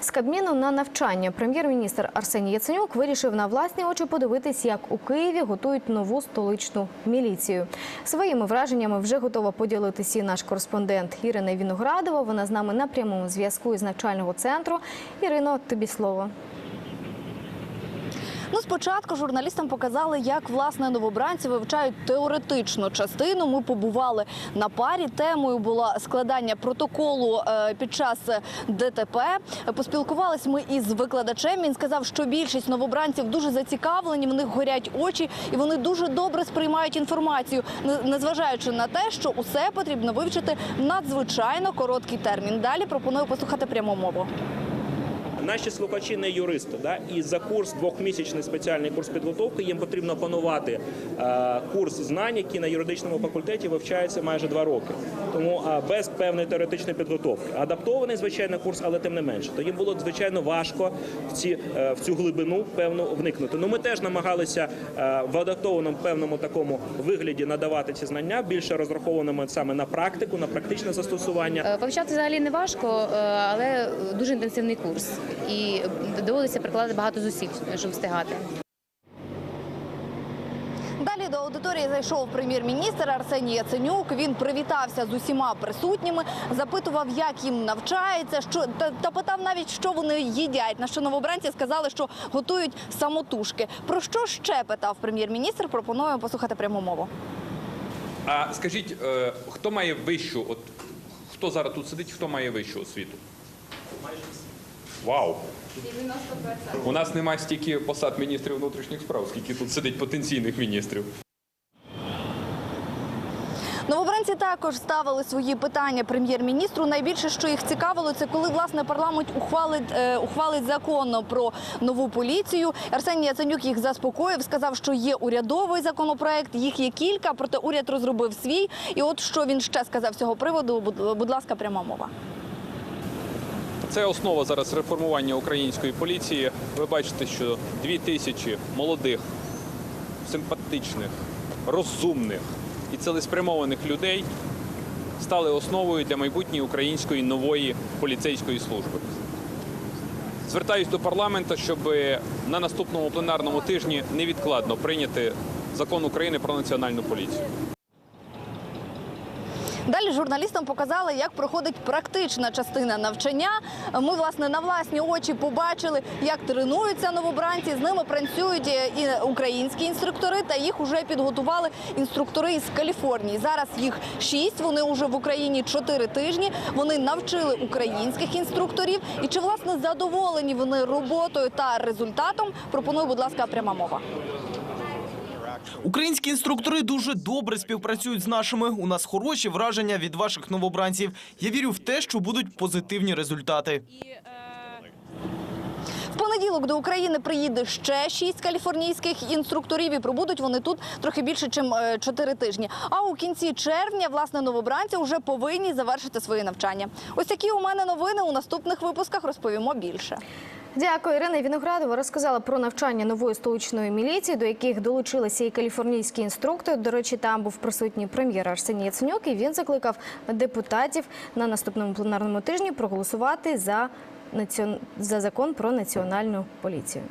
З Кабміну на навчання прем'єр-міністр Арсеній Яценюк вирішив на власні очі подивитись, як у Києві готують нову столичну міліцію. Своїми враженнями вже готова поділитися і наш кореспондент Ірина Віноградова. Вона з нами на прямому зв'язку із навчального центру. Ірино, тобі слово. Ну, спочатку журналістам показали, як власне новобранці вивчають теоретичну частину. Ми побували на парі. Темою було складання протоколу е, під час ДТП. Поспілкувались ми із викладачем. Він сказав, що більшість новобранців дуже зацікавлені, в них горять очі, і вони дуже добре сприймають інформацію, не- незважаючи на те, що усе потрібно вивчити надзвичайно короткий термін. Далі пропоную послухати пряму мову. Наші слухачі не юристи, да? і за курс двохмісячний спеціальний курс підготовки їм потрібно опанувати е, курс знань, які на юридичному факультеті вивчаються майже два роки. Тому е, без певної теоретичної підготовки. Адаптований звичайно курс, але тим не менше. То їм було звичайно важко в ці е, в цю глибину певно вникнути. Ну ми теж намагалися в адаптованому певному такому вигляді надавати ці знання, більше розрахованими саме на практику, на практичне застосування. Вивчати взагалі не важко, але дуже інтенсивний курс. І доводиться прикладати багато зусиль, щоб встигати. Далі до аудиторії зайшов прем'єр-міністр Арсеній Яценюк. Він привітався з усіма присутніми, запитував, як їм навчається, що та, та питав навіть, що вони їдять. На що новобранці сказали, що готують самотужки. Про що ще питав прем'єр-міністр? Пропоную послухати пряму мову. А скажіть, е, хто має вищу, от хто зараз тут сидить, хто має вищу освіту? Вау! У нас немає стільки посад міністрів внутрішніх справ, скільки тут сидить потенційних міністрів. Новобранці також ставили свої питання прем'єр-міністру. Найбільше, що їх цікавило, це коли власне парламент ухвалить, е, ухвалить закон про нову поліцію. Арсеній Яценюк їх заспокоїв, сказав, що є урядовий законопроект, їх є кілька, проте уряд розробив свій. І от що він ще сказав з цього приводу. Будь, будь ласка, пряма мова. Це основа зараз реформування української поліції. Ви бачите, що дві тисячі молодих, симпатичних, розумних і цілеспрямованих людей стали основою для майбутньої української нової поліцейської служби. Звертаюсь до парламенту, щоб на наступному пленарному тижні невідкладно прийняти закон України про національну поліцію. Далі журналістам показали, як проходить практична частина навчання. Ми, власне, на власні очі побачили, як тренуються новобранці. З ними працюють і українські інструктори, та їх вже підготували інструктори із Каліфорнії. Зараз їх шість. Вони вже в Україні чотири тижні. Вони навчили українських інструкторів. І чи власне задоволені вони роботою та результатом? Пропоную, будь ласка, пряма мова. Українські інструктори дуже добре співпрацюють з нашими. У нас хороші враження від ваших новобранців. Я вірю в те, що будуть позитивні результати. В понеділок до України приїде ще шість каліфорнійських інструкторів і пробудуть вони тут трохи більше, ніж чотири тижні. А у кінці червня, власне, новобранці вже повинні завершити свої навчання. Ось такі у мене новини. У наступних випусках розповімо більше. Дякую, Ірина Віноградова розказала про навчання нової столичної міліції, до яких долучилися і каліфорнійські інструктори. До речі, там був присутній прем'єр Арсеній Яценюк, і він закликав депутатів на наступному пленарному тижні проголосувати за націон... за закон про національну поліцію.